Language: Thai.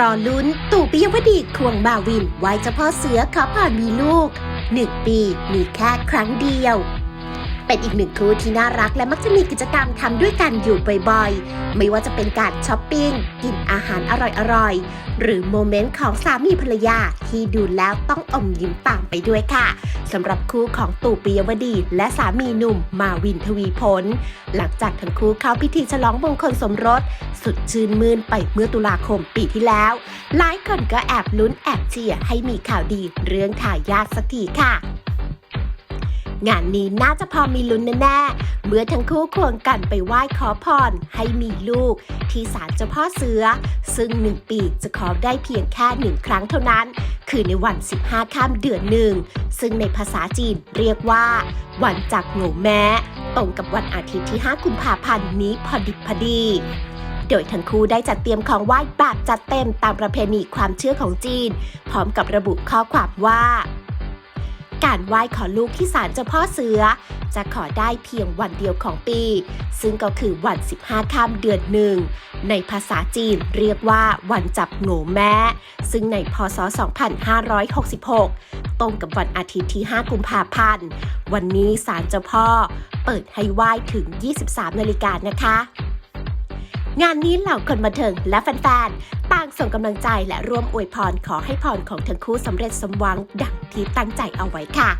รอลุ้นตู่ปิยวดีควงมาวินไว้เฉพาะเสือขอผ่านมีลูกหนึ่งปีมีแค่ครั้งเดียว เป็นอีกหนึ่งคู่ที่น่ารักและมักจะมีกิจกรรมทำด้วยกันอยู่บ่อยๆ ไม่ว่าจะเป็นการช้อปปิ้ง กินอาหารอร่อยๆ หรือโมเมนต์ของสามีภรรยาที่ดูแล้วต้องอมยิ้มตามไปด้วยค่ะสำหรับคู่ของตู่ปิยวดี และสามีหนุ่มมาวินทวีพลหลังจากทั้งคู่เข้าพิธีฉลองมงคลสมรส สุดชื่นมื่นไปเมื่อตุลาคมปีที่แล้ว หลายคนก็แอบลุ้นแอบเชียร์ให้มีข่าวดีเรื่องทายาทสักทีค่ะ งานนี้น่าจะพอมีลุ้นแน่ๆ เมื่อทั้งคู่ควงกันไปไหว้ขอพรให้มีลูก ที่ศาลเจ้าพ่อเสือ ซึ่งหนึ่งปีจะขอได้เพียงแค่หนึ่งครั้งเท่านั้น คือในวัน 15 ข้ามเดือนหนึ่ง ซึ่งในภาษาจีนเรียกว่า วันจากโง่แม้ตรงกับวันอาทิตย์ที่ 5 กุมภาพันธ์นี้พอดิบพอดีโดยทั้งคู่ได้จัดเตรียมของไหว้แบบจัดเต็มตามประเพณีความเชื่อของจีน พร้อมกับระบุข้อความว่า การไหว้ขอลูกที่ศาลเจ้าพ่อเสือ จะขอได้เพียงวันเดียวของปี ซึ่งก็คือวัน 15ข้ามเดือนหนึ่ง ในภาษาจีนเรียกว่าวันจับโง่แม่ ซึ่งในพศ 2566 ตรงกับวันอาทิตย์ที่ 5 กุมภาพันธ์ วันนี้ศาลเจ้าพ่อ เปิดให้ไหว้ถึง 23นาฬิกานะคะ งานนี้เหล่าคนบันเทิงและแฟนๆ ต่างส่งกำลังใจและร่วมอวยพรขอให้พรของทั้งคู่สำเร็จสมหวังดังที่ตั้งใจเอาไว้ค่ะ